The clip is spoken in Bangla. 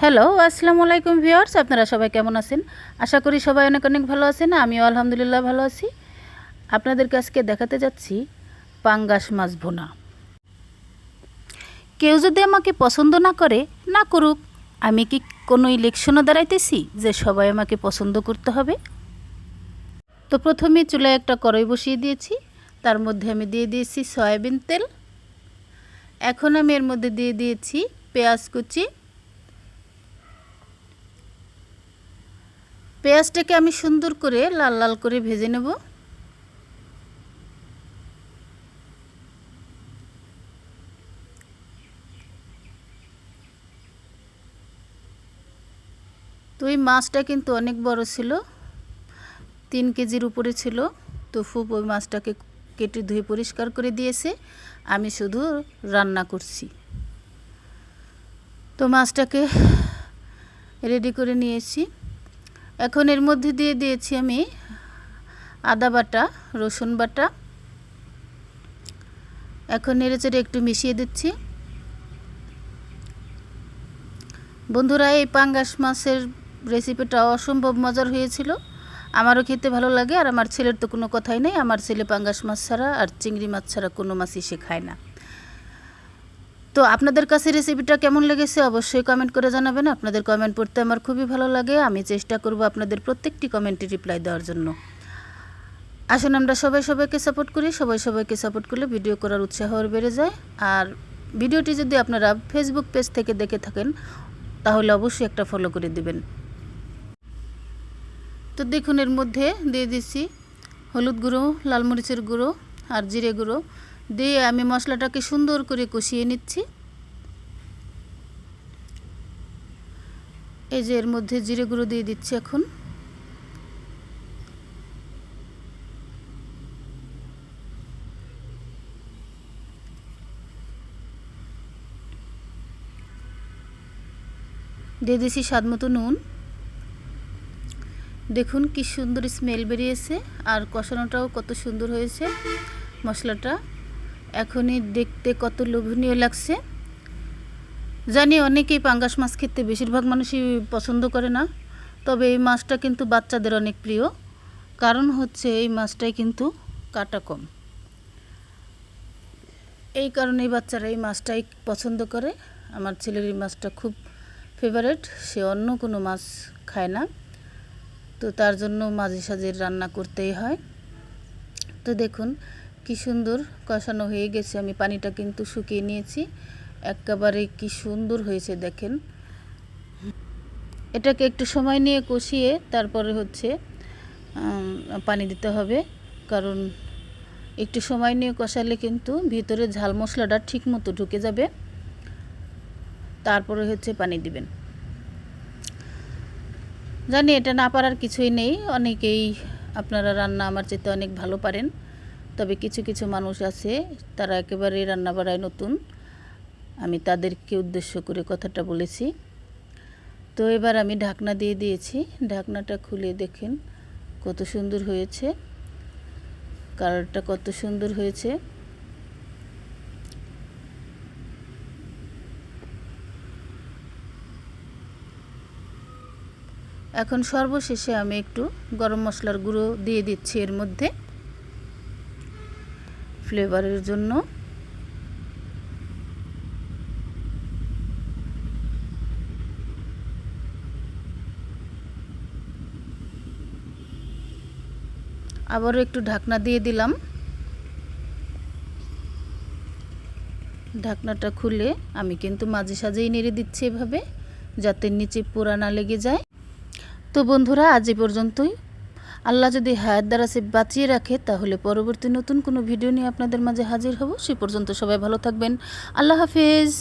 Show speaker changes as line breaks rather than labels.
হ্যালো আসসালামু আলাইকুম ভিউয়ার্স, আপনারা সবাই কেমন আছেন? আশা করি সবাই অনেক অনেক ভালো আছেন, আমিও আলহামদুলিল্লাহ ভালো আছি। আপনাদের কাছকে দেখাতে যাচ্ছি পাঙ্গাস মাছ ভুনা। কেউ যদি আমাকে পছন্দ না করে, না করুক, আমি কি কোনো ইলেকশনও দাঁড়াইতেছি যে সবাই আমাকে পছন্দ করতে হবে? তো প্রথমে চুলায় একটা কড়াই বসিয়ে দিয়েছি, তার মধ্যে আমি দিয়ে দিয়েছি সয়াবিন তেল। এখন আমি এর মধ্যে দিয়ে দিয়েছি পেঁয়াজ কুচি পেঁয়াজটাকে আমি সুন্দর করে লাল লাল করে ভেজে নেব। তো এই মাছটা কিন্তু অনেক বড় ছিল, তিন কেজির উপরে ছিল। তো ফুপ ওই মাছটাকে কেটে ধুয়ে পরিষ্কার করে দিয়েছে। আমি শুধু রান্না করছি। তো মাছটাকে রেডি করে নিয়েছি। এখন এর মধ্যে দিয়ে দিয়েছি আমি আদা বাটা, রসুন বাটা। এখন নেড়েচেড়ে একটু মিশিয়ে দিচ্ছি। বন্ধুরা, এই পাঙ্গাস মাছের রেসিপিটা অসম্ভব মজার হয়েছিল। আমারও খেতে ভালো লাগে, আর আমার ছেলের তো কোনো কথাই নেই। আমার ছেলে পাঙ্গাস মাছ ছাড়া আর চিংড়ি মাছ ছাড়া কোনো মাছই সে খায় না। তো আপনাদের কাছে রেসিপিটা কেমন লেগেছে অবশ্যই কমেন্ট করে জানাবেন। আপনাদের কমেন্ট পড়তে আমার খুবই ভালো লাগে। আমি চেষ্টা করব আপনাদের প্রত্যেকটি কমেন্টে রিপ্লাই দেওয়ার জন্য। আসুন আমরা সবাই সবাইকে সাপোর্ট করি। সবাই সবাইকে সাপোর্ট করলে ভিডিও করার উৎসাহ বেড়ে যায়। আর ভিডিওটি যদি আপনারা ফেসবুক পেজ থেকে দেখে থাকেন, তাহলে অবশ্যই একটা ফলো করে দিবেন। তো দেখুন এর মধ্যে দিয়ে দিচ্ছি হলুদ গুঁড়ো, লাল মরিচের গুঁড়ো আর জিরে গুঁড়ো। দিয়ে আমি মশলাটাকে সুন্দর করে কষিয়ে নিচ্ছি। এই যে এর মধ্যে জিরে গুঁড়ো দিয়ে দিচ্ছি এখন। দিয়ে দিছি স্বাদ মতো নুন। দেখুন কি সুন্দর স্মেল বেরিয়েছে আর কষানোটাও কত সুন্দর হয়েছে মশলাটা। এখনই দেখতে কত লোভনীয় লাগছে। জানি অনেকেই পাঙ্গাস মাছ খেতে বেশিরভাগ মানুষই পছন্দ করে না, তবে এই মাছটা কিন্তু বাচ্চাদের অনেক প্রিয়। কারণ হচ্ছে এই মাছটাই কিন্তু কাটা কম। এই কারণেই বাচ্চারা এই মাছটাই পছন্দ করে। আমার ছেলের এই মাছটা খুব ফেভারেট সে অন্য কোনো মাছ খায় না। তো তার জন্য মাঝে সাঝে রান্না করতেই হয়। তো দেখুন কি সুন্দর কষানো হয়ে গেছে। আমি পানিটা কিন্তু শুকিয়ে নিয়েছি। একেবারে কি সুন্দর হয়েছে দেখেন। এটাকে একটু সময় নিয়ে কষিয়ে তারপরে হচ্ছে পানি দিতে হবে। কারণ একটু সময় নিয়ে কষালে কিন্তু ভিতরে ঝাল মশলাটা ঠিক মতো ঢুকে যাবে। তারপরে হচ্ছে পানি দিবেন। জানি এটা না পারার কিছুই নেই। অনেকেই আপনারা রান্না আমার চেতে অনেক ভালো পারেন। তবে কিছু কিছু মানুষ আছে, তারা একেবারে রান্না বাড়ায় নতুন। আমি তাদেরকে উদ্দেশ্য করে কথাটা বলেছি। তো এবার আমি ঢাকনা দিয়ে দিয়েছি। ঢাকনাটা খুলে দেখেন কত সুন্দর হয়েছে। কালারটা কত সুন্দর হয়েছে। এখন সর্বশেষে আমি একটু গরম মশলার গুঁড়ো দিয়ে দিচ্ছি এর মধ্যে। ফ্লেভারের জন্য। আবারও একটু ঢাকনা দিয়ে দিলাম। ঢাকনাটা খুলে আমি কিন্তু মাঝে সাঝেই নেড়ে দিচ্ছি এভাবে, যাতে নিচে পোড়া না লেগে যায়। তো বন্ধুরা, আজ এ পর্যন্তই। আল্লাহ যদি হায়াত দ্বারা সে বাঁচিয়ে রাখে, তাহলে পরবর্তী নতুন কোনো ভিডিও নিয়ে আপনাদের মাঝে হাজির হব। সে পর্যন্ত সবাই ভালো থাকবেন। আল্লাহ হাফেজ।